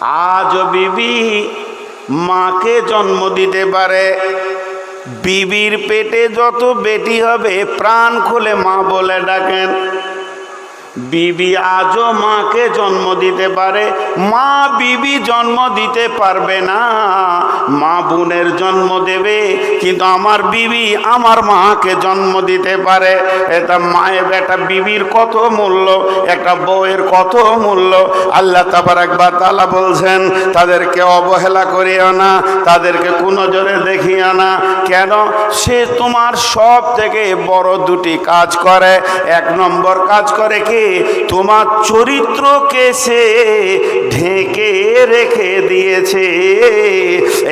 আজও বিবি মাকে জন্ম দিতে পারে। বিবির পেটে যত বেটি হবে, প্রাণ খুলে মা বলে ডাকেন। বিবি আজও মাকে জন্ম দিতে পারে। মা বিবি জন্ম দিতে পারবে না। মা বোনের জন্ম দেবে, কিন্তু আমার বিবি আমার মাকে জন্ম দিতে পারে। এটা মায়ের বেটা বিবির কত মূল্য, একটা বউয়ের কত মূল্য। আল্লাহ তাবার একবার তালা বলছেন, তাদেরকে অবহেলা করিও না, তাদেরকে কোনো জোরে দেখিও না। কেন? সে তোমার সব থেকে বড় দুটি কাজ করে। এক নম্বর কাজ করে কি? তোমার চরিত্রকে সে ঢেকে রেখে দিয়েছে।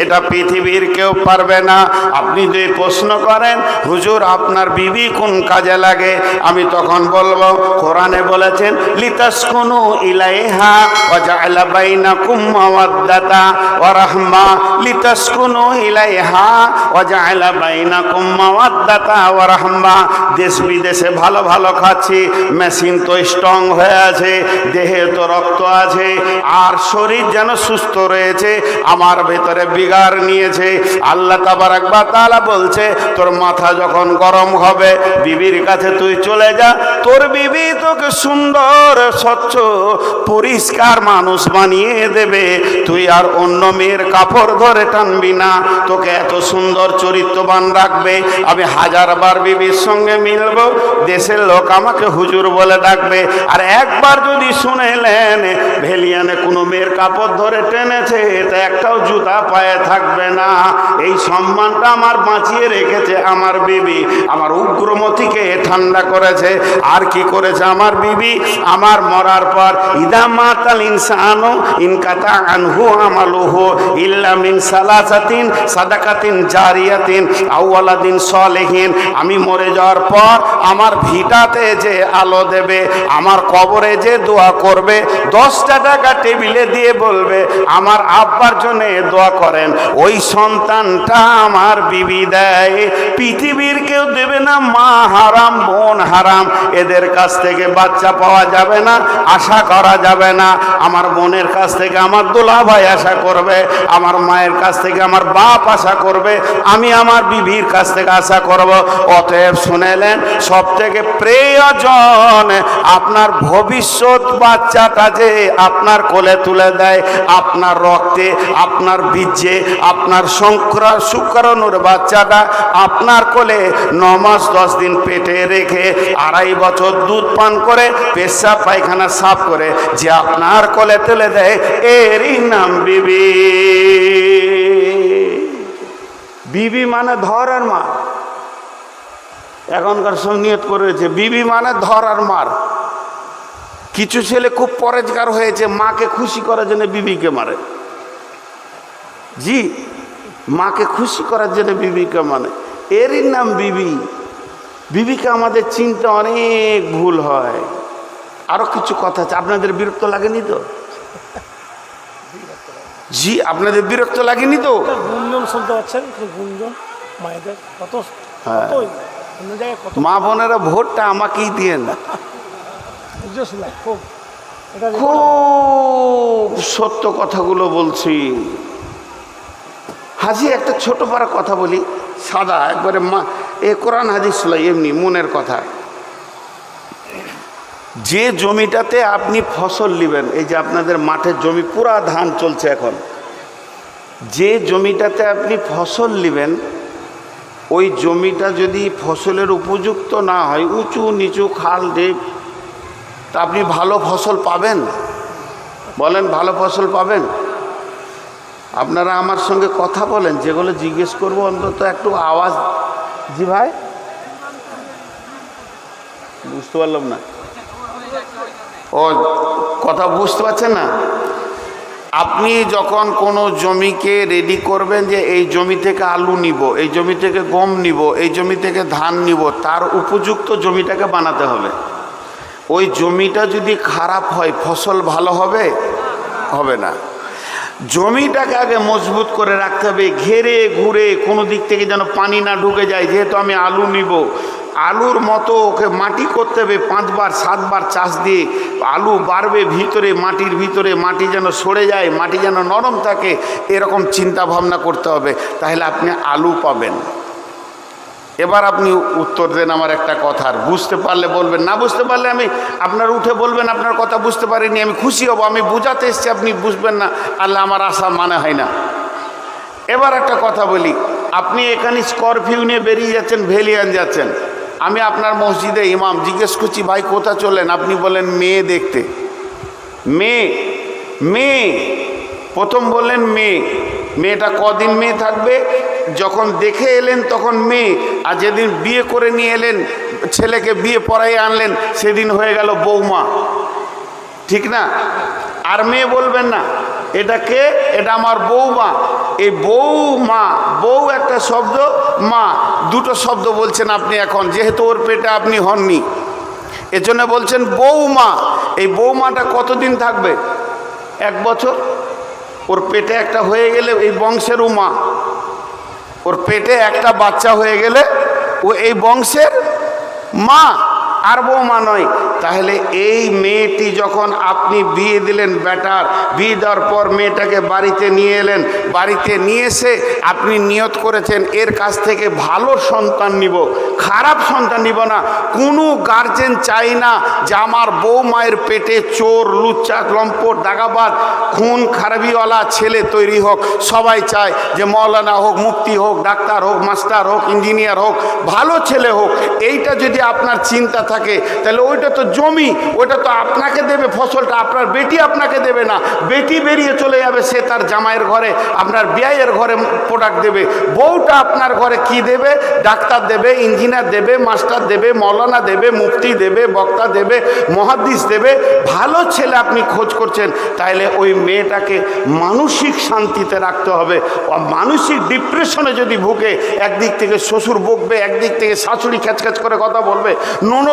এটা পৃথিবীর কেউ পারবে না। আপনি যদি প্রশ্ন করেন, হুজুর, আপনার বিবি কোন কাজে লাগে? আমি তখন বলব, কোরআনে বলেছেন, লিতাসকুনু ইলাইহা ওয়া জাআলা বাইনাকুম মাওয়াদ্দাতা ওয়া রাহমা। লিতাসকুনু ইলাইহা ওয়া জাআলা বাইনাকুম মাওয়াদ্দাতা ওয়া রাহমা। দেশ বিদেশে ভালো ভালো খাচ্ছি, মেশিন তো স্ট্রং হয়ে আছে, দেহে তো রক্ত আছে, আর শরীর যেন সুস্থ রয়েছে, আমার ভেতরে বিগার নিয়েছে। আল্লাহ তাবার একবার তালা বলছে, তোর মাথা যখন গরম হবে, বিবির কাছে তুই চলে যা। তোর বিবি তোকে সুন্দর, স্বচ্ছ, পরিষ্কার মানুষ বানিয়ে দেবে। তুই আর অন্য মেয়ের কাপড় ধরে টানবি না। তোকে এত সুন্দর চরিত্রবান রাখবে। আমি হাজারবার বিবির সঙ্গে মিলবো। দেশের লোক আমাকে হুজুর বলে ডাকবে। আর একবার যদি শুনেলেন, ভেলিয়ানে কোনো মেয়ের কাপড় ধরে টেনেছে, তা একটাও জুতা পায়ে থাকবে না। এই সম্মানটা আমার বাঁচিয়ে রেখেছে আমার বিবি। আমার উগ্রমতিকে ঠান্ডা করেছে। আর কি করেছে আমার বিবি? আমার মরার পর, ইদা মাতাল ইনসানো ইনকাতা আনহু আমালুহু ইল্লা মিন সালাসাতিন সাদাকাতিন জারিয়াতিন আউয়ালাদিন সলেহিন। আমি মরে যাওয়ার পর আমার ভিটাতে যে আলো দেবে আমার কবরে যে দোয়া করবে, দশটা টাকা টেবিলে দিয়ে বলবে, আমার আব্বার জন্য দোয়া করেন। ওই সন্তানটা আমার বিবি দেয়। পৃথিবীর কেউ দেবে না, মা হারাম, বোন হারাম। এদের কাছ থেকে বাচ্চা পাওয়া যাবে না, আশা করা যাবে না। আমার বোনের কাছ থেকে আমার দোলা ভাই আশা করবে, আমার মায়ের কাছ থেকে আমার বাপ আশা করবে, আমি আমার বিবির কাছ থেকে আশা করব। অতএব শুনেলেন সব থেকে প্রিয়জন আপনার ভবিষ্যৎ বাচ্চাটা যে আপনার কোলে তুলে দেয়, আপনার রক্তে, আপনার বীর্যে আপনার শুক্রাণুর বাচ্চাটা আপনার কোলে ন মাস দশ দিন পেটে রেখে আড়াই বছর দুধ পান করে পেশা পায়খানা সাফ করে যে আপনার কোলে তুলে দেয়, এরই নাম বিবি। বিবি মানে ধর আর মা। এখনকার সঙ্গে নিয়ত করেছে বিবি মানে ধর আর মার। কিছু ছেলে খুব পরেজগার হয়েছে মাকে খুশি করার জন্য বিবিকে মারে। জি মাকে খুশি করার জন্য বিবিকে মানে। এরই নাম বিবি। বিবিকে আমাদের চিন্তা অনেক ভুল হয়। আরও কিছু কথা আছে। আপনাদের বিরক্ত লাগেনি তো? জি আপনাদের বিরক্ত লাগেনি তো? গুঞ্জন শুনতে পাচ্ছেন? গুঞ্জন মায়েদের কত হ্যাঁ। মা বোনেরা ভোটটা আমাকেই দিয়ে না? খুব। সত্য কথাগুলো বলছি। হাজি একটা ছোট পারা কথা বলি। সাদা একবারে মা এ কোরআন হাজি ছিল এমনি মনের কথা। যে জমিটাতে আপনি ফসল নেবেন এই যে আপনাদের মাঠের জমি পুরা ধান চলছে এখন। যে জমিটাতে আপনি ফসল নেবেন ওই জমিটা যদি ফসলের উপযুক্ত না হয়, উঁচু নিচু খাল ডেপ তা আপনি ভালো ফসল পাবেন? বলেন, ভালো ফসল পাবেন? আপনারা আমার সঙ্গে কথা বলেন, যেগুলো জিজ্ঞেস করব, অন্তত একটু আওয়াজ। জি ভাই? বুঝতে পারলাম না। ও, কথা বুঝতে পারছেন না? আপনি যখন কোনো জমিকে রেডি করবেন যে এই জমি থেকে আলু নিব, এই জমি থেকে গম নিব, এই জমি থেকে ধান নিব, তার উপযুক্ত জমিটাকে বানাতে হবে। ওই জমিটা যদি খারাপ হয়, ফসল ভালো হবে? হবে না। জমিটাকে আগে মজবুত করে রাখতে হবে, ঘেরে ঘুরে কোনো দিক থেকে যেন পানি না ঢুকে যায়, যেহেতু আমি আলু নিব। আলুর মতো ওকে মাটি করতে হবে, পাঁচবার, সাতবার চাষ দিয়ে আলু বাড়বে ভিতরে, মাটির ভিতরে, মাটি যেন সরে যায়, মাটি যেন নরম থাকে, এরকম চিন্তা ভাবনা করতে হবে। তাহলে আপনি আলু পাবেন। এবার আপনি উত্তর দেন আমার একটা কথার। বুঝতে পারলে বলবেন, না বুঝতে পারলে আমি আপনার উঠে বলবেন, আপনার কথা বুঝতে পারিনি, আমি খুশি হব, আমি বোঝাতে এসছি, আপনি বুঝবেন না, আল্লাহ আমার আশা মানে হয় না। এবার একটা কথা বলি, আপনি এখানে স্করপিও নিয়ে বেরিয়ে যাচ্ছেন, ভেলিয়ান যাচ্ছেন। আমি আপনার মসজিদে ইমাম, জিজ্ঞেস করছি, ভাই কোথা চলেন? আপনি বলেন মেয়ে দেখতে। মেয়ে? মেয়ে? প্রথম বললেন, মেয়ে। মেয়েটা কদিন মেয়ে থাকবে? যখন দেখে এলেন তখন মেয়ে, আর যেদিন বিয়ে করে নিয়ে এলেন, ছেলেকে বিয়ে পড়াই আনলেন, সেদিন হয়ে গেল বৌমা। ঠিক না? আর মেয়ে বলবেন না, এটা কে? এটা আমার বৌমা। এই বউ মা বউ একটা শব্দ, মা দুটো শব্দ বলছেন আপনি এখন, যেহেতু ওর পেটে আপনি হননি। এজন্য বলছেন বৌমা। এই বৌমাটা কতদিন থাকবে? এক বছর? ওর পেটে একটা হয়ে গেলে এই বংশের মা ওর পেটে একটা বাচ্চা হয়ে গেলে ও এই বংশের মা। আর বৌমা নয়। তাহলে এই মেয়েটি যখন আপনি বিয়ে দিলেন বেটার বিয়ে দেওয়ার পর মেয়েটাকে বাড়িতে নিয়ে এলেন, বাড়িতে নিয়ে এসে আপনি নিয়ত করেছেন, এর কাছ থেকে ভালো সন্তান নিব, খারাপ সন্তান নিব না। কোনো গার্জেন চাই না যে আমার বউ মায়ের পেটে চোর লুচ্চা লম্পট দাগাবাদ খুন, খারাপিওয়ালা ছেলে তৈরি হোক। সবাই চায় যে মৌলানা হোক মুক্তি হোক, ডাক্তার হোক, মাস্টার হোক, ইঞ্জিনিয়ার হোক, ভালো ছেলে হোক। এইটা যদি আপনার চিন্তা থাকে, তাহলে ওইটা তো জমি, ওইটা তো আপনাকে দেবে ফসলটা, আপনার বেটি আপনাকে দেবে না। বেটি বেরিয়ে চলে যাবে, সে তার জামাইয়ের ঘরে, আপনার বিয়ের ঘরে প্রোডাক্ট দেবে। বউটা আপনার ঘরে কি দেবে? ডাক্তার দেবে ইঞ্জিনিয়ার দেবে মাস্টার দেবে, মৌলানা দেবে, মুফতি দেবে, বক্তা দেবে, মহাদিস দেবে। ভালো ছেলে আপনি খোঁজ করছেন, তাইলে ওই মেয়েটাকে মানসিক শান্তিতে রাখতে হবে। মানসিক ডিপ্রেশনে যদি ভুগে, একদিক থেকে শ্বশুর বকবে, একদিক থেকে শাশুড়ি খ্যাচখ্যাচ করে কথা বলবে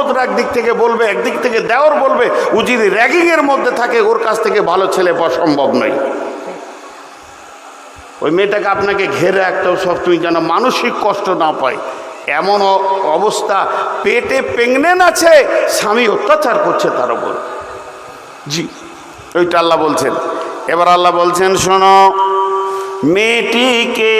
ননদরা একদিক থেকে বলবে, একদিক থেকে দেওর বলবে, ও যদি র্যাগিংয়ের মধ্যে থাকে, ওর কাছ থেকে ভালো ছেলে পাওয়া সম্ভব নয়। ওই মেয়েটাকে আপনাকে ঘেরে রাখতেও সব তুমি যেন মানসিক কষ্ট না পায়। এমন অবস্থা, পেটে প্রেগনেন্ট আছে, স্বামী অত্যাচার করছে তার উপর। জি, ওইটা আল্লাহ বলছেন। এবার আল্লাহ বলছেন, শোনো, মেয়েটিকে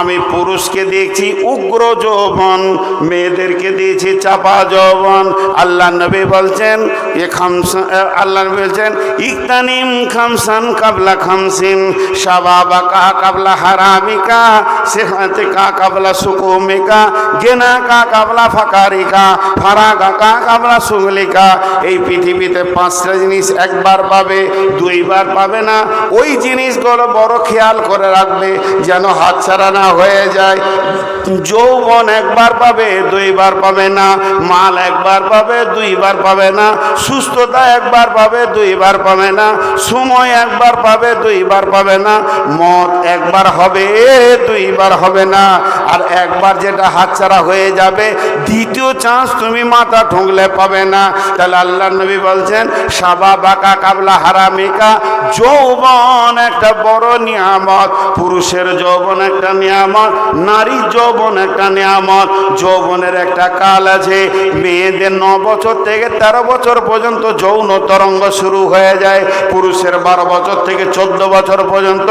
আমি পুরুষকে দেখছি উগ্র যৌবন, মেয়েদেরকে দিয়েছি চাপা যৌবন। আল্লাহ নবী বলছেন, এ খামসা আল্লাহ নবী বলছেন, ইকতানিম খামসান কাবলা খামসিন, শাবাবাকা কাবলা হারামিকা, সেহাতিকা কাবলা সুকুমিকা গেনা কা কাবলা ফাকারিকা ফারাগা কা কাবলা সুগলিকা এই পৃথিবীতে পাঁচটা জিনিস একবার পাবে, দুইবার পাবে না। ওই জিনিসগুলো বড় খেয়াল করে রাখবে, যেন হাতছাড়া না হয়ে যায়। যৌবন একবার পাবে, দুইবার পাবে না। মাল একবার পাবে, দুইবার পাবে না। সুস্থতা একবার পাবে, দুইবার পাবে না। সময় একবার পাবে, দুইবার পাবে না। মত একবার হবে, দুইবার হবে না। আর একবার যেটা হাতছাড়া হয়ে যাবে, দ্বিতীয় চান্স তুমি মাথা ঠুকলে পাবে না। তাহলে আল্লাহ নবী বলছেন, সাবা বাঁকা কাবলা হারামিকা। যৌবন একটা বড় নিয়ামত। পুরুষের যৌবন একটা নিয়ামত। নারীর যৌবন একটা নিয়ামত। যৌবনের একটা কাল আছে। মেয়েদের ন বছর থেকে তেরো বছর পর্যন্ত যৌন তরঙ্গ শুরু হয়ে যায়। পুরুষের বারো বছর থেকে চোদ্দ বছর পর্যন্ত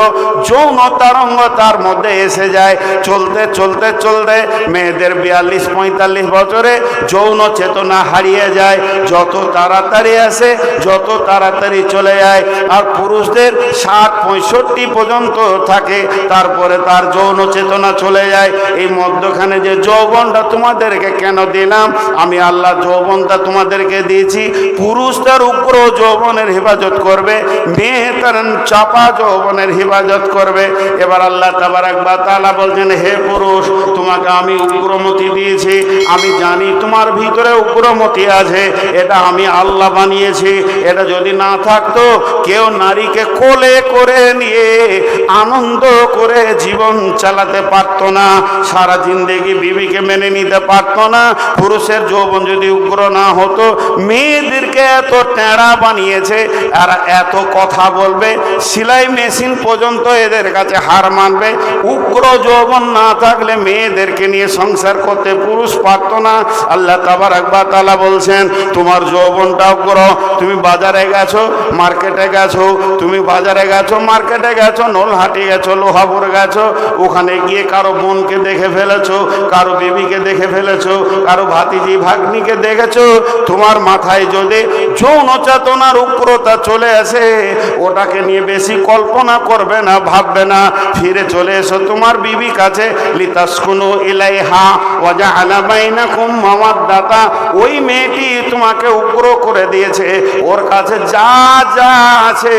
যৌন তরঙ্গ তার মধ্যে এসে যায়। চলতে চলতে চলতে মেয়েদের বিয়াল্লিশ, পঁয়তাল্লিশ বছরে যৌন চেতনা হারিয়ে যায়। যত তাড়াতাড়ি আসে, যত তাড়াতাড়ি চলে যায়। আর পুরুষদের ষাট, পঁয়ষট্টি পর্যন্ত থাকে। তারপরে তার যৌন চেতনা চলে যায়। এই মধ্যখানে যে যৌবনটা তোমাদেরকে কেন দিলাম? আমি আল্লাহ যৌবনটা তোমাদেরকে দিয়েছি। পুরুষ তার উগ্র যৌবনের হেফাজত করবে, মেয়ে তার চাপা যৌবনের হেফাজত করবে। এবার আল্লাহ তাবার একবার তালা বলছেন, হে পুরুষ তোমাকে আমি উগ্রমতি দিয়েছি। আমি জানি তোমার ভিতরে উগ্রমতি আছে। এটা আমি আল্লাহ বানিয়েছি। এটা যদি না থাকতো, কেউ নারীকে কোলে করে নিয়ে আনন্দ করে জীবন চালাতে পারতো না। সারা জিন্দেগি বিবিকে মেনে নিতে পারতো না। পুরুষের যৌবন যদি উগ্র না হতো, মেয়েদেরকে এত টেঁড়া বানিয়েছে, আর এত কথা বলবে, সেলাই মেশিন পর্যন্ত এদের কাছে হার মানবে। উগ্র যৌবন না থাকলে মেয়েদেরকে নিয়ে সংসার করতে পুরুষ পারতো না। আল্লাহ তাবার একবার তালা বলছেন, তোমার যৌবনটা উগ্র তুমি বাজারে গেছো, মার্কেটে গেছো, তুমি বাজারে গেছো, মার্কেটে গেছো, নলহাটি গেছো, লোহাপুর গেছো, ওখানে গিয়ে কারও বোনকে দেখে ফেলেছো, কারও বেবিকে দেখে ফেলেছো, কারও ভাতিজি, ভাগ্নিকে দেখেছ। তোমার মাথায় যদি যৌন চেতনার উগ্রতা চলে আসে, ওটাকে নিয়ে বেশি কল্পনা করবে না, ভাববে না। ফিরে চলে এসো তোমার বিবি কাছে। লিতাসকুনু ইলাইহা ওয়াজা আলাবাইনা কুম মামাদ্দাতা ওই মেয়েটি তোমাকে উগ্র করে দিয়েছে। ওর কাছে যা যা আছে,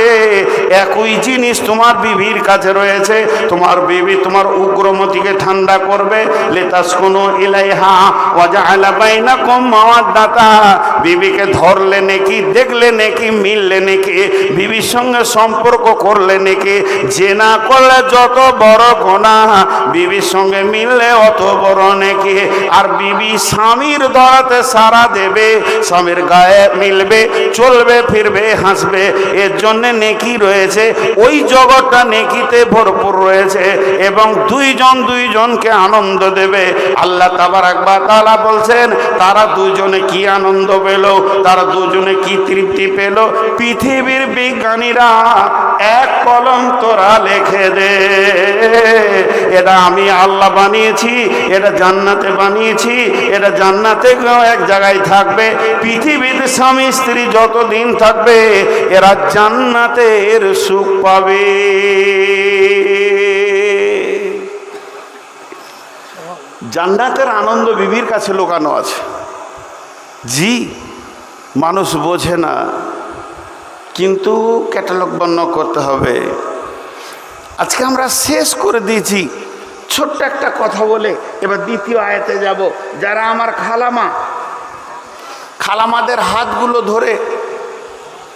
একই জিনিস তোমার বিবির কাছে রয়েছে। তোমার বিবি তোমার উগ্রমতিকে ঠান্ডা করবে। লিতাসকুনু ইলাইহা ওয়াজা আলাবাইনা কুম মামাদ্দাতা বিবিকে ধরলে নাকি, দেখলে নাকি, মিললে নাকি, বিবির সঙ্গে সম্পর্ক করলে নাকি। যে না করলে যত বড় গোনা বিবির সঙ্গে মিললে অত বড় নাকি? আর বিবি স্বামীর ধরাতে সারা দেবে, স্বামীর গায়ে মিলবে, চলবে, ফিরবে, হাসবে। এর জন্য নেকি রয়েছে, ওই জগৎটা নেকিতে ভরপুর রয়েছে এবং দুইজন দুইজনকে আনন্দ দেবে। আল্লাহ তাবার একবার তালা বলছেন, তারা দুজনে কি আনন্দ পেল, তারা দুজনে কি তৃপ্তি পেল? পৃথিবীর বিজ্ঞানীরা এক কলম তোরা লেখে দে। এটা আমি আল্লাহ বানিয়েছি এটা জান্নাতে বানিয়েছি, এটা জান্নাতে এক জায়গায় থাকবে। পৃথিবীতে স্বামী স্ত্রী যতদিন থাকবে, এরা জান্নাতের সুখ পাবে। জান্নাতের আনন্দ বিবির কাছে লোকানো আছে। জি, মানুষ বোঝে না, কিন্তু ক্যাটালগ বর্ণ করতে হবে। আজকে আমরা শেষ করে দিয়েছি। ছোট্ট একটা কথা বলে এবার দ্বিতীয় আয়াতে যাব। যারা আমার খালামা, খালামাদের হাতগুলো ধরে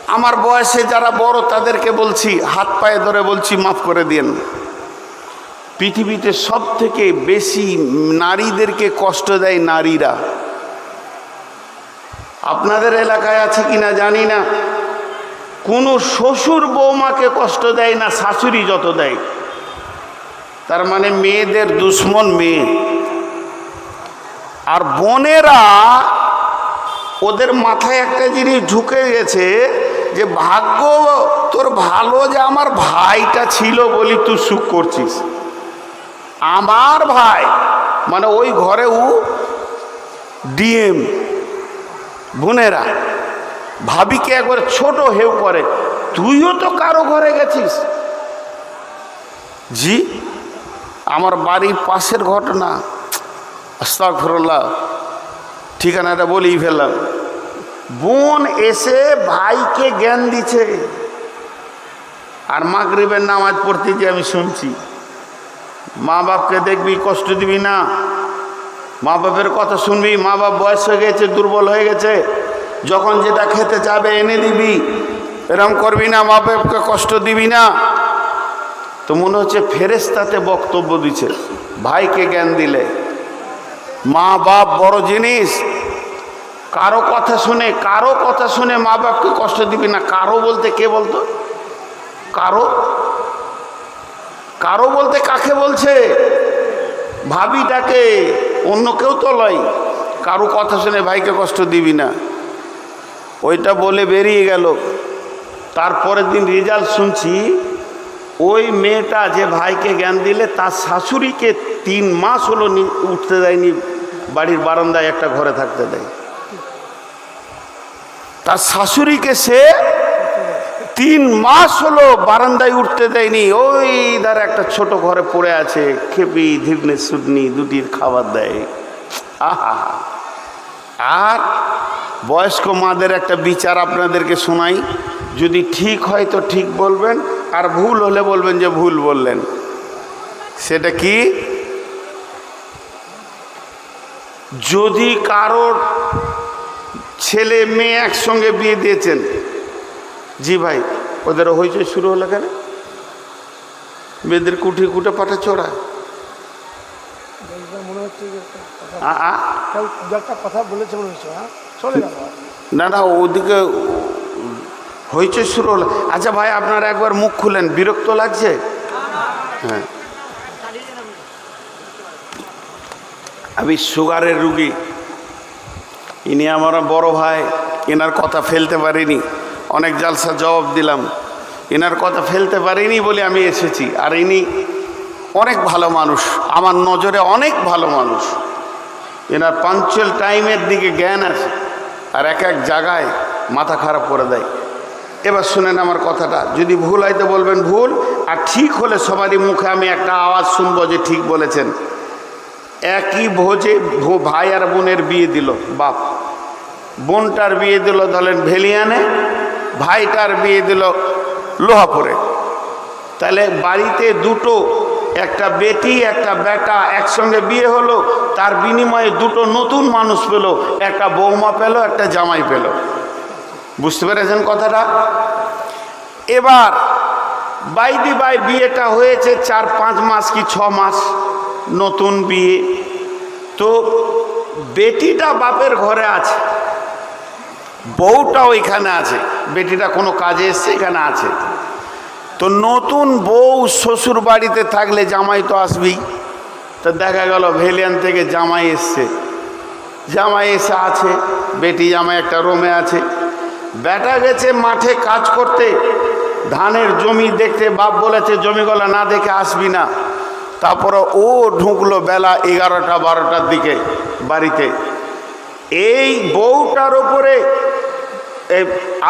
আমার বয়সে যারা বড় তাদেরকে বলছি, হাত পায়ে ধরে বলছি, মাফ করে দিন পৃথিবীতে সব থেকে বেশি নারীদেরকে কষ্ট দেয় নারীরা। আপনাদের এলাকায় আছে কিনা জানি না। কোনো শ্বশুর বৌমাকে কষ্ট দেয় না, শাশুড়ি যত দেয়। তার মানে মেয়েদের দুশ্মন মেয়ে। আর বোনেরা ওদের মাথায় একটা জিনিস ঢুকে গেছে যে, ভাগ্য তোর ভালো যে আমার ভাইটা ছিল বলি তুই সুখ করছিস। আমার ভাই মানে ওই ঘরে ও ডিএম। বোনেরা, ভাবিকে একবার ছোট হেউ করে, তুইও তো কারও ঘরে গেছিস? জি। আমার বাড়ির পাশের ঘটনা। আস্তাগফিরুল্লাহ, ঠিকানাটা বলেই ফেললাম। বোন এসে ভাইকে জ্ঞান দিছে। আর মাগরিবের নামাজ পড়তে যে আমি শুনছি, মা বাপকে দেখবি কষ্ট দিবি না। মা বাপের কথা শুনবি, মা বাপ বয়স হয়ে গেছে, দুর্বল হয়ে গেছে। যখন যেটা খেতে চাবে এনে দিবি। এরম করবি না, মা বাপকে কষ্ট দিবি না। তো মনে হচ্ছে ফেরেস্তাতে বক্তব্য দিচ্ছে ভাইকে জ্ঞান দিলে। মা বাপ বড় জিনিস। কারও কথা শুনে, কারও কথা শুনে মা বাপকে কষ্ট দিবি না। কারও বলতে কে বলতো? কারও? কারও বলতে কাকে বলছে? ভাবিটাকে অন্য কেউ তো লয়। কারও কথা শুনে ভাইকে কষ্ট দিবি না। ওইটা বলে বেরিয়ে গেল। তারপরের দিন রেজাল্ট শুনছি ওই মেয়েটা যে ভাইকে জ্ঞান দিলে, তার শাশুড়িকে তিন মাস হলো উঠতে দেয়নি, বাড়ির বারান্দায় একটা ঘরে থাকতে দেয় তার শাশুড়িকে সে তিন মাস হলো বারান্দায় উঠতে দেয়নি। ওই ধারে একটা ছোট ঘরে পড়ে আছে, খেপি ধীরনে সুটনি দুটির খাবার দেয়। আহা! আর বয়স্ক মাদের একটা বিচার আপনাদেরকে শোনাই। যদি ঠিক হয় তো ঠিক বলবেন আর ভুল হলে বলবেন যে ভুল বললেন। সেটা কি? যদি কারোর ছেলে মেয়ে একসঙ্গে বিয়ে দিয়েছেন জি ভাই ওদের হইচই শুরু হলো কেন? মেয়েদের কুঠি কুটে পাঠা চড়া মনে হচ্ছে একটা কথা বলেছে মনে হচ্ছে হ্যাঁ? না না ওদিকে হয়েছে শুরু হলো। আচ্ছা ভাই, আপনারা একবার মুখ খুলেন, বিরক্ত লাগছে? হ্যাঁ। আমি সুগারের রুগী। ইনি আমার বড় ভাই, এনার কথা ফেলতে পারিনি। অনেক জালসা জবাব দিলাম। এনার কথা ফেলতে পারিনি বলে আমি এসেছি। আর ইনি অনেক ভালো মানুষ, আমার নজরে অনেক ভালো মানুষ। এনার পাঞ্চুয়াল টাইমের দিকে জ্ঞান আছে। আর এক এক জায়গায় মাথা খারাপ করে দেয়। এবার শুনেন আমার কথাটা। যদি ভুল হয় তো বলবেন ভুল, আর ঠিক হলে সবারই মুখে আমি একটা আওয়াজ শুনব যে ঠিক বলেছেন। একই ভোজে ভাই আর বোনের বিয়ে দিল, বাপ। বোনটার বিয়ে দিল ধরেন ভেলিয়ানে, ভাইটার বিয়ে দিল লোহাপুরে। তাহলে বাড়িতে দুটো, একটা বেটি, একটা বেটা একসঙ্গে বিয়ে হলো, তার বিনিময়ে দুটো নতুন মানুষ পেল, একটা বৌমা পেল, একটা জামাই পেল। বুঝতে পেরেছেন কথাটা? এবার বাইদি বাই বিয়েটা হয়েছে চার, পাঁচ মাস কি ছ মাস নতুন বিয়ে। তো বেটিটা বাপের ঘরে আছে বউটা ওইখানে আছে, বেটিটা কোনো কাজে এসছে, এখানে আছে। তো নতুন বউ শ্বশুর বাড়িতে থাকলে জামাই তো আসবেই। তো দেখা গেল ভেলিয়ান থেকে জামাই এসছে। জামাই এসে আছে, বেটি জামাই একটা রুমে আছে। বেটা গেছে মাঠে কাজ করতে। ধানের জমি দেখতে বাপ বলেছে জমিগুলো না দেখে আসবি না। তারপরে ও ঢুকলো বেলা এগারোটা বারোটার দিকে বাড়িতে। এই বউটার ওপরে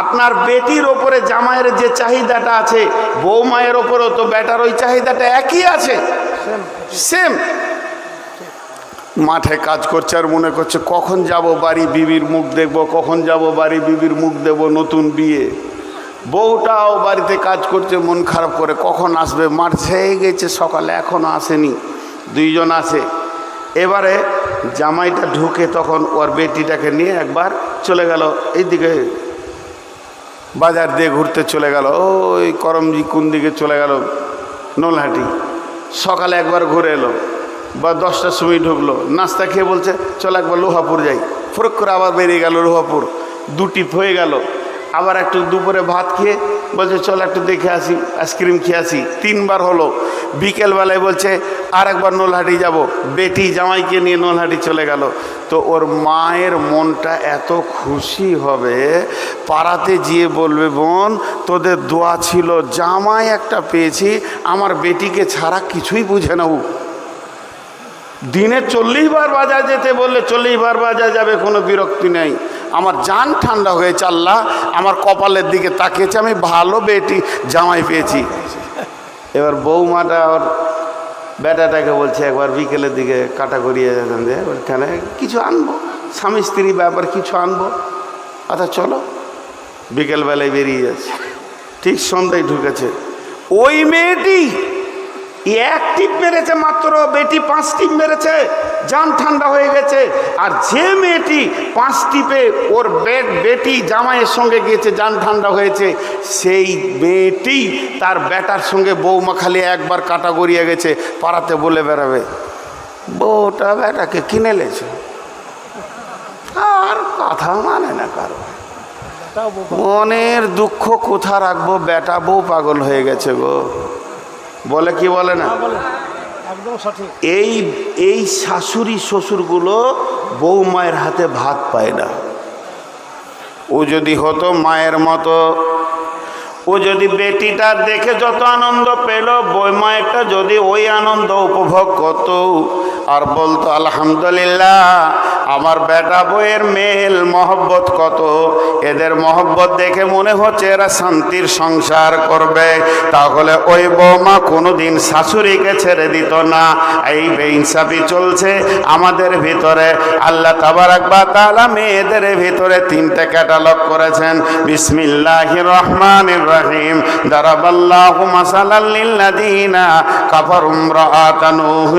আপনার বেটির ওপরে জামাইয়ের যে চাহিদাটা আছে বৌমায়ের ওপরেও তো বেটার ওই চাহিদাটা একই আছে। সেম সেম মাঠে কাজ করছে আর মনে করছে, কখন যাব বাড়ি বিবির মুখ দেখব, কখন যাব বাড়ি বিবির মুখ দেব নতুন বিয়ে। বউটাও বাড়িতে কাজ করছে, মন খারাপ করে, কখন আসবে? মাঠ ছেয়ে গেছে, সকালে এখনও আসেনি, দুইজন আসে এবারে জামাইটা ঢুকে তখন ওর বেটিটাকে নিয়ে একবার চলে গেল, এইদিকে বাজার দিয়ে ঘুরতে চলে গেল, ওই করমজি কোন দিকে চলে গেল, নলহাটি। সকালে একবার ঘুরে এলো। বা দশটার সময় ঢুকলো, নাস্তা খেয়ে বলছে, চল একবার লোহাপুর যাই। ফরক করে আবার বেরিয়ে গেল লোহাপুর। দুটি হয়ে গেল। আবার একটু দুপুরে ভাত খেয়ে বলছে, চল একটু দেখে আসি, আইসক্রিম খেয়ে আসি। তিনবার হলো। বিকেলবেলায় বলছে, আর একবার নলহাটি যাব। বেটি জামাইকে নিয়ে নলহাটি চলে গেল। তো ওর মায়ের মনটা এত খুশি হবে, পাড়াতে গিয়ে বলবে, বোন, তোদের দোয়া ছিল, জামাই একটা পেয়েছি, আমার বেটিকে ছাড়া কিছুই বুঝে না দিনে চল্লিশ বার বাজার যেতে বললে চল্লিশ বার বাজার যাবে, কোনো বিরক্তি নেই। আমার জান ঠান্ডা হয়েছে, আল্লাহ আমার কপালের দিকে তাকিয়েছে, আমি ভালো বেটি, জামাই পেয়েছি। এবার বৌমাটা ওর বেটাটাকে বলছে, একবার বিকেলের দিকে কাটা করিয়ে যেতেন যে ওইখানে কিছু আনব, স্বামী স্ত্রী ব্যাপার কিছু আনব। আচ্ছা চলো। বিকেলবেলায় বেরিয়ে যাচ্ছে। ঠিক সন্ধ্যায় ঢুকেছে। ওই মেয়েটি এক টিপ মেরেছে মাত্র, বেটি পাঁচ টিপ মেরেছে, জান ঠান্ডা হয়ে গেছে। আর যে মেয়েটি পাঁচ টিপে ওর বেট বেটি জামাইয়ের সঙ্গে গিয়েছে, জান ঠান্ডা হয়েছে, সেই মেয়েটি তার বেটার সঙ্গে বৌমা খালি একবার কাটা গড়িয়ে গেছে, পাড়াতে বলে বেড়াবে, বউটা বেটাকে কিনে লেছে? আর কথা মানে না কারও। মনের দুঃখ কোথা রাখব? বেটা বউ পাগল হয়ে গেছে গো। বলে কি বলে না? সঠিক। এই এই শাশুড়ি শ্বশুরগুলো বউ মায়ের হাতে ভাত পায় না। ও যদি হতো মায়ের মতো ও যদি বেটিটা দেখে যত আনন্দ পেল বই মায়েরটা যদি ওই আনন্দ উপভোগ করত আর বলতো আলহামদুলিল্লাহ আমার বেটা বইয়ের মেল মহব্বত কত? এদের মহব্বত দেখে মনে হচ্ছে এরা শান্তির সংসার করবে। তাহলে ওই বৌমা কোনোদিন শাশুড়িকে ছেড়ে দিত না। এই বেইনসাফি চলছে আমাদের ভিতরে। আল্লাহ তাবারাকবা তাআলা মেয়েদের ভিতরে তিনটে ক্যাটালগ করেছেন। বিসমিল্লাহ রহমান রহিম। দারাবাল্লাহু মাসালাল লিল্লাযিনা উমরা ইমরাআতা নূহ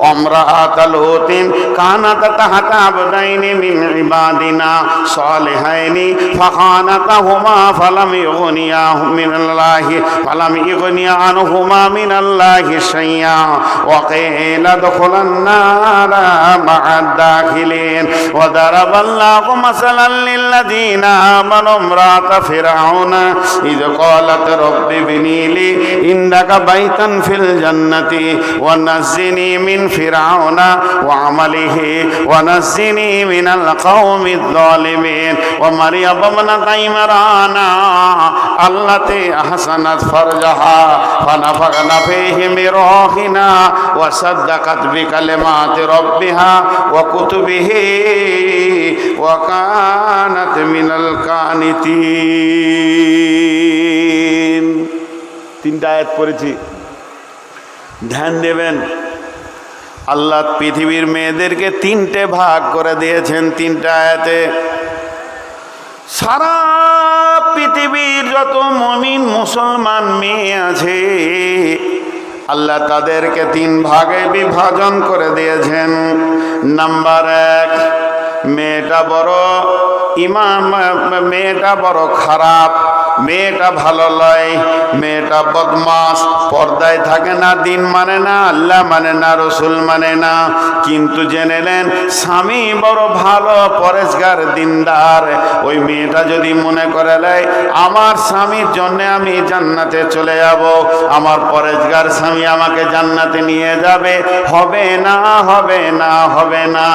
ওয়া ইমরাআতা লূতিন। কানাতা তাহতা عبدين من عبادنا صالحين فخانتهما فلم يغنيا من الله فلم يغني عنهما من الله شيئا وقيل ادخلا النار مع الداخلين وضرب الله مثلا للذين آمنوا امرأة فرعون إذ قالت رب ابني لي إنك بيتا في الجنة ونزني من فرعون وعمله ونزني من القوم الظالمين ومريم ابنة عمران التي أحسنت فرجها فنفخنا فيه من روحنا وصدقت بكلمات ربها وكتبه وكانت من القانتين তিনটা আয়াত পড়েছি ধ্যান দেবেন আল্লাহ পৃথিবীর মেয়েদেরকে তিনটে ভাগ করে দিয়েছেন তিনটা আয়াতে। সারা পৃথিবীর যত মমিন মুসলমান মেয়ে আছে, আল্লাহ তাদেরকে তিন ভাগে বিভাজন করে দিয়েছেন। নাম্বার এক, মেয়েটা বড়, ইমাম, মেয়েটা বড় খারাপ। মেয়েটা ভালো লয়, মেয়েটা বদমাস। পর্দায় থাকে না, দিন মানে না, আল্লাহ মানে না, রসুল মানে না। কিন্তু জেনে নেন, স্বামী বড় ভালো, পরেশগার, দিনদার। ওই মেয়েটা যদি মনে করে নেয়, আমার স্বামীর জন্য আমি জান্নাতে চলে যাব, আমার পরেশগার স্বামী আমাকে জান্নাতে নিয়ে যাবে। হবে না হবে না হবে না।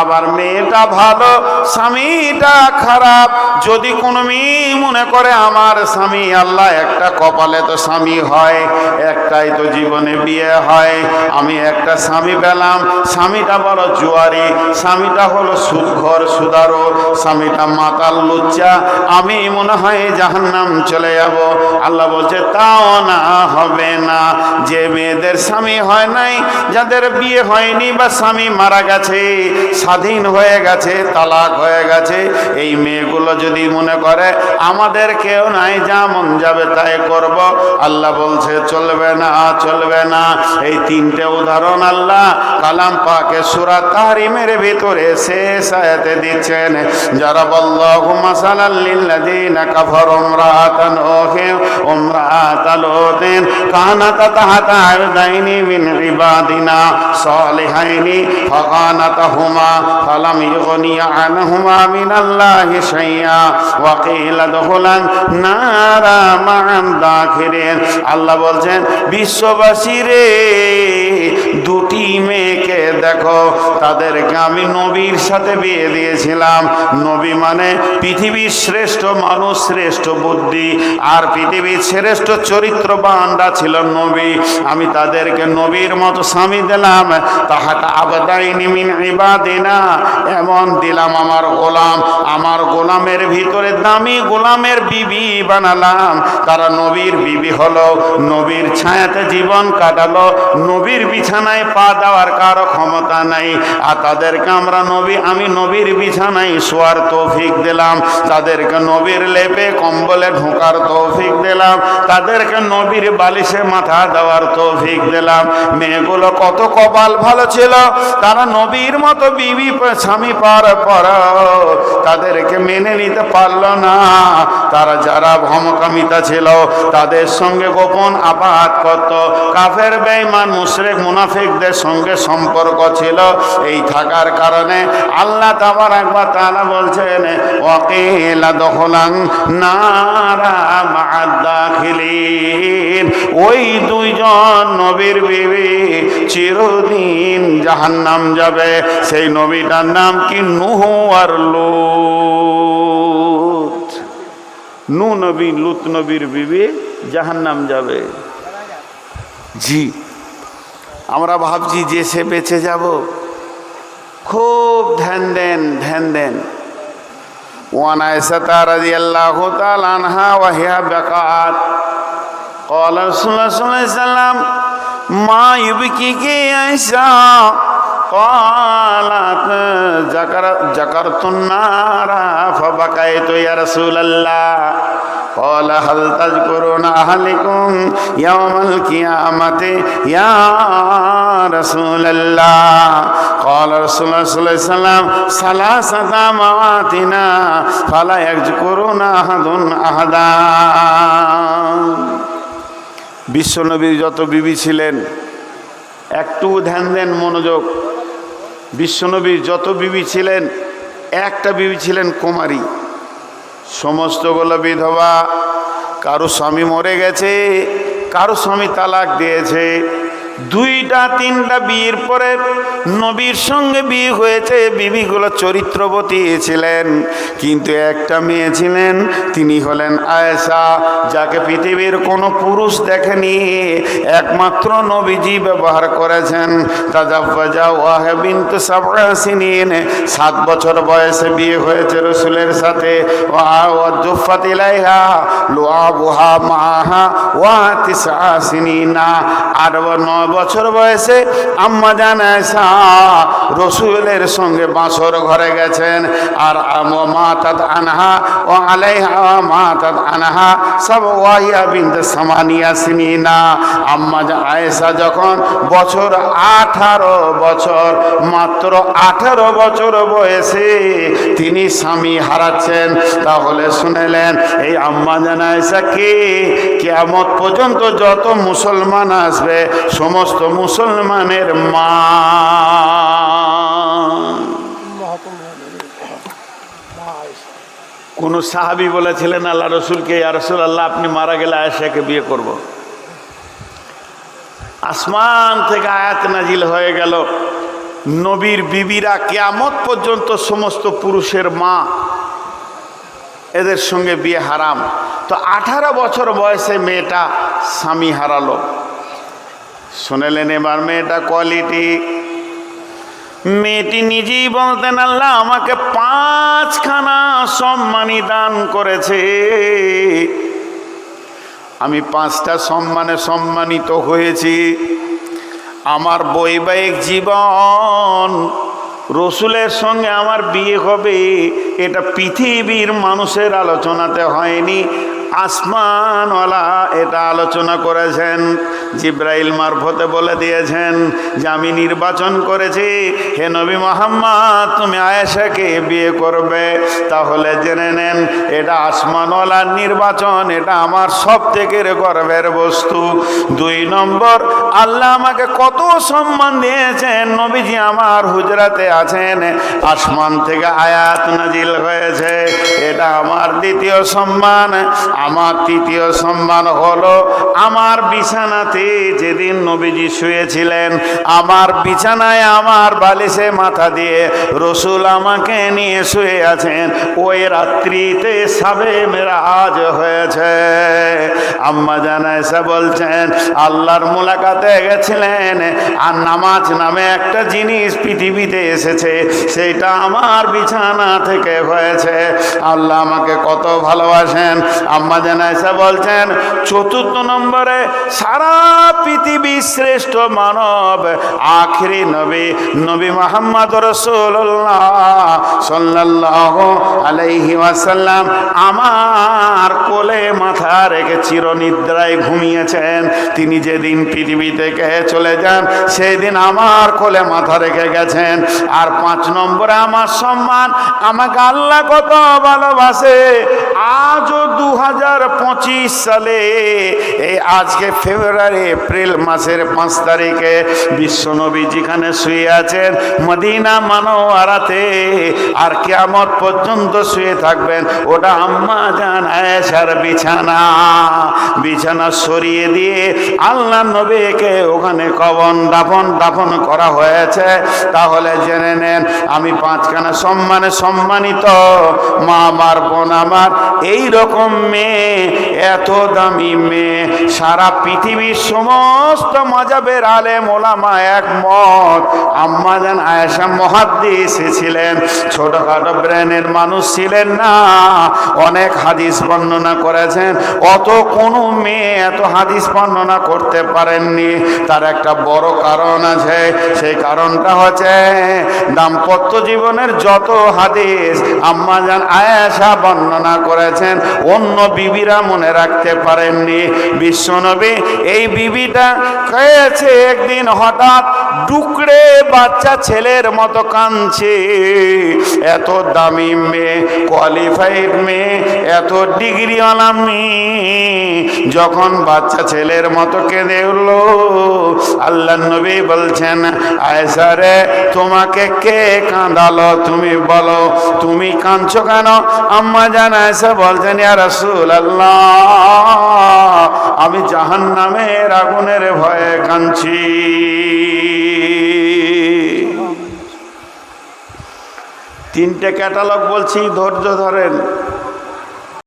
আবার মেয়েটা ভালো, স্বামীটা খারাপ। যদি কোনো মেয়ে মনে করে, আমার স্বামী, আল্লাহ, একটা কপালে তো স্বামী হয়, একটাই তো জীবনে বিয়ে হয়। আমি একটা স্বামী পেলাম, স্বামীটা বড় জুয়ারি, স্বামীটা হলো সুদঘর সুদারো, স্বামীটা মাতাল লুচ্চা। আমি মনে হয় জাহান্নাম চলে যাব। আল্লাহ বলছে, তাও না, হবে না। যে মেয়েদের স্বামী হয় নাই, যাদের বিয়ে হয়নি বা স্বামী মারা গেছে, স্বাধীন হয়ে গেছে, তালাক হয়ে গেছে, এই মেয়েগুলো যদি মনে করে, আমাদের কেউ নাই, যা মন যাবে তাই করব। আল্লাহ বলছে, চলবে না চলবে না। এই তিনটে উদাহরণ আল্লাহ কালাম পাকে সুরা তারিমের ভিতরে শেষ আয়াতে দিচ্ছেন। যারা বল্লাহু মাসালাল কাফারু ইমরাতান ওহে ইমরাতাল কানাত তাহাতা আবদাইনি মিন ইবাদিনা সালিহাইনি, ফাকানাতাহুমা ফালাম ইগনিয়া আনহুমা মিনাল্লাহি শাইয়া ওয়া কিলা দুখুলান নারা মা'আন দাখিরিন আল্লাহ বলছেন, বিশ্ববাসী রে, দুটি মেয়েকে দেখো। তাদেরকে আমি নবীর সাথে বিয়ে দিয়েছিলাম। নবী মানে পৃথিবীর শ্রেষ্ঠ মানুষ, শ্রেষ্ঠ বুদ্ধি। আর পৃথিবীর শ্রেষ্ঠ চরিত্রবানরা ছিল নবী। আমি তাদেরকে নবীর মতো স্বামী দিলাম। তাহাটা আবদাইনি মিন ইবাদিনা। এমন দিলাম আমার গোলাম। আমার গোলামের ভিতরে দামি গোলামের বিবি বানালাম। তারা নবীর বিবি হলো, নবীর ছায়াতে জীবন কাটালো, নবীর বিছানায় পা দেওয়ার কারও ক্ষমতা নাই। আর তাদেরকে আমরা নবী, আমি নবীর বিছানায় শোয়ার তৌফিক দিলাম। তাদেরকে নবীর লেপে কম্বলে ঢোকার তৌফিক দিলাম। তাদেরকে নবীর বালিশে মাথা দেওয়ার তৌফিক দিলাম। মেয়েগুলো কত কপাল ভালো ছিল। তারা নবীর মতো বিবি, স্বামী পার পর তাদেরকে মেনে নিতে পারল না। তারা যারা ভমকামিতা ছিল, তাদের সঙ্গে গোপন আপাত করত। কাফের, বেঈমান, মুশরিক, মুনাফিকদের সঙ্গে সম্পর্ক ছিল। এই থাকার কারণে আল্লাহ তাবার একবার তারা বলছেন, ওয়াকিলা দখলাং নারা ওই দুইজন নবীর বিবি চিরদিন জাহান্নাম যাবে। সেই নবীটার নাম কি? নুহু আর লুত। নু নবী লুত নবীর বিবি জাহান্নাম যাবে জি আমরা ভাবছি যে সে বেঁচে যাব খুব ধ্যান দেন ধ্যান দেন وعن عائشة رضي الله تعالى عنها وهي بقات قال رسول الله صلى الله عليه وسلم ما يبكيك يا عائشة قالت ذكر ذكرت النار فبكيت يا رسول الله قال هل تذكرون أهلكم يوم القيامة يا رسول الله قال رسول الله صلى الله عليه وسلم ثلاثة مواتنا فلا يذكرون أحد أحدا বিশ্বনবীর যত বিবি ছিলেন একটু ধ্যান দেন মনোযোগ বিশ্বনবীর যত বিবি ছিলেন, একটা বিবি ছিলেন কুমারী। সমস্তগুলো বিধবা, কারও স্বামী মরে গেছে, কারও স্বামী তালাক দিয়েছে। দুইটা, তিনটা বিয়ের পরে নবীর সঙ্গে বিয়ে হয়েছে, বিবিগুলো চরিত্রবতী ছিলেন। কিন্তু একটা মেয়ে ছিলেন, তিনি হলেন আয়েশা, যাকে পৃথিবীর কোনো পুরুষ দেখেনি। একমাত্র নবীজি ব্যবহার করেছেন। সাবরাসিনিন সাত বছর বয়সে বিয়ে হয়েছে রসুলের সাথে। ওয়াজুফাতিলাইহা লোয়াবুহা মাহা ওয়া তিসআসিনিনা আর বছর বয়সে আম্মা জানায়সা রসুলের সঙ্গে বাসর ঘরে গেছেন। আর মা তাদ আনহা, ও আলাইহা মা তাদ আনহা, সব ওয়াহিয়া বিনতে সামানিয়া সিনিনা। আম্মা আয়েশা যখন বছর আঠারো বছর, মাত্র আঠারো বছর বয়সে তিনি স্বামী হারাচ্ছেন। তাহলে শুনেলেন, এই আম্মা জানায়সা কে? কেমত পর্যন্ত যত মুসলমান আসবে সমস্ত মুসলমানের মা। কোন সাহাবি বলেছিলেন, আল্লাহ রসুলকে, ইয়া রসুল আল্লাহ আপনি মারা গেলে আয়েশাকে বিয়ে করব। আসমান থেকে আয়াত নাজিল হয়ে গেল। নবীর বিবিরা কেয়ামত পর্যন্ত সমস্ত পুরুষের মা, এদের সঙ্গে বিয়ে হারাম। তো আঠারো বছর বয়সে মেয়েটা স্বামী হারালো। শুনেলেন এবার মেয়েটা কোয়ালিটি মেয়েটি নিজেই বলতেন, আল্লাহ আমাকে পাঁচখানা সম্মানী দান করেছে। আমি পাঁচটা সম্মানে সম্মানিত হয়েছি। আমার বৈবাহিক জীবন, রসুলের সঙ্গে আমার বিয়ে হবে, এটা পৃথিবীর মানুষের আলোচনাতে হয়নি। আসমানওয়ালা এটা আলোচনা করেছেন, জিব্রাইল মারফতে বলে দিয়েছেন যে আমি নির্বাচন করেছি, হে নবী মোহাম্মদ, তুমি আয়েশাকে বিয়ে করবে। তাহলে জেনে নেন, এটা আসমানওয়ালার নির্বাচন, এটা আমার সব থেকে গর্বের বস্তু। দুই নম্বর, আল্লাহ আমাকে কত সম্মান দিয়েছেন, নবীজি আমার হুজরাতে আছেন, আসমান থেকে আয়াত নাজিল হয়েছে, এটা আমার দ্বিতীয় সম্মান। আমার তৃতীয় সম্মান হলো আমার বিছানাতে যেদিন নবীজি শুয়েছিলেন, আমার বিছানায় আমার বালিশে মাথা দিয়ে রসুল আমাকে নিয়ে শুয়ে আছেন। ওই রাত্রিতে সাবে মেরাজ হয়েছে। আম্মা জানায়সা বলছেন, আল্লাহর মোলাকাতে গেছিলেন আর নামাজ নামে একটা জিনিস পৃথিবীতে এসেছে, সেটা আমার বিছানা থেকে হয়েছে। আল্লাহ আমাকে কত ভালোবাসেন। আম্মা জানায়সা বলছেন, চতুর্থ নম্বরে সারা পৃথিবী শ্রেষ্ঠ মানব, আখরি নবী নবী মোহাম্মদ রসুল্লাহ সাল্লাহ আলাইহি ওয়াসাল্লাম আমার কোলে মাথা রেখে চিরনিদ্রায় ঘুমিয়েছেন। তিনি যেদিন পৃথিবী থেকে চলে যান সেই দিন আমার কোলে মাথা রেখে গেছেন। আর পাঁচ নম্বরে আমার সম্মান, আমাকে আল্লাহ কত ভালোবাসে। আজও দু হাজার পঁচিশ সালে এই আজকে ফেব্রুয়ারি, এপ্রিল মাসের পাঁচ তারিখে বিশ্বনবী যেখানে শুয়ে আছেন মদিনা মানোয়ারাতে, আর কেমন পর্যন্ত শুয়ে থাকবেন। ওটা আম্মা জান আয়েশার বিছানা বিছানা সরিয়ে দিয়ে আল্লাহ নবীকে ওখানে কবন দাফন দাফন করা হয়েছে। তাহলে জেনে নেন, আমি পাঁচখানা সম্মানে সম্মানিত, মা আমার বোন আমার এই রকম মেয়ে, এত দামি মেয়ে, সারা পৃথিবীর সমস্ত মজাবের আলেম ওলামা একমত। আম্মা জান আয়েশা মহাদ্দিস ছিলেন ছোটখাটো ব্রেনের মানুষ ছিলেন না। অনেক হাদিস বর্ণনা করেছেন। অত কোনো মেয়ে এত হাদিস বর্ণনা করতে পারেননি। তার একটা বড় কারণ আছে। সেই কারণটা হচ্ছে দাম্পত্য জীবনের যত হাদিস আম্মা জান আয়েশা বর্ণনা করেছেন, অন্য বিবিরা মনে রাখতে পারেননি। বিশ্বনবী, এই বিবিটা খেয়েছে একদিন হঠাৎ ডুকরে বাচ্চা ছেলের মতো কাঁদছে। এত দামি মেয়ে কোয়ালিফাইড মেয়ে, এত ডিগ্রিওয়ালা মেয়ে। যখন বাচ্চা ছেলের মতো কেঁদে উঠল, আল্লাহ নবী বলছেন আয়সা রে, তোমাকে কে কাঁদালো? তুমি বলো, তুমি কাঁদছো কেন? আম্মা জান আয়সা বলছেন রাসূল আল্লাহ আমি জাহান নামের আগুনের ভয়ে কাঁদছি। তিনটে ক্যাটালগ বলছি, ধৈর্য ধরেন।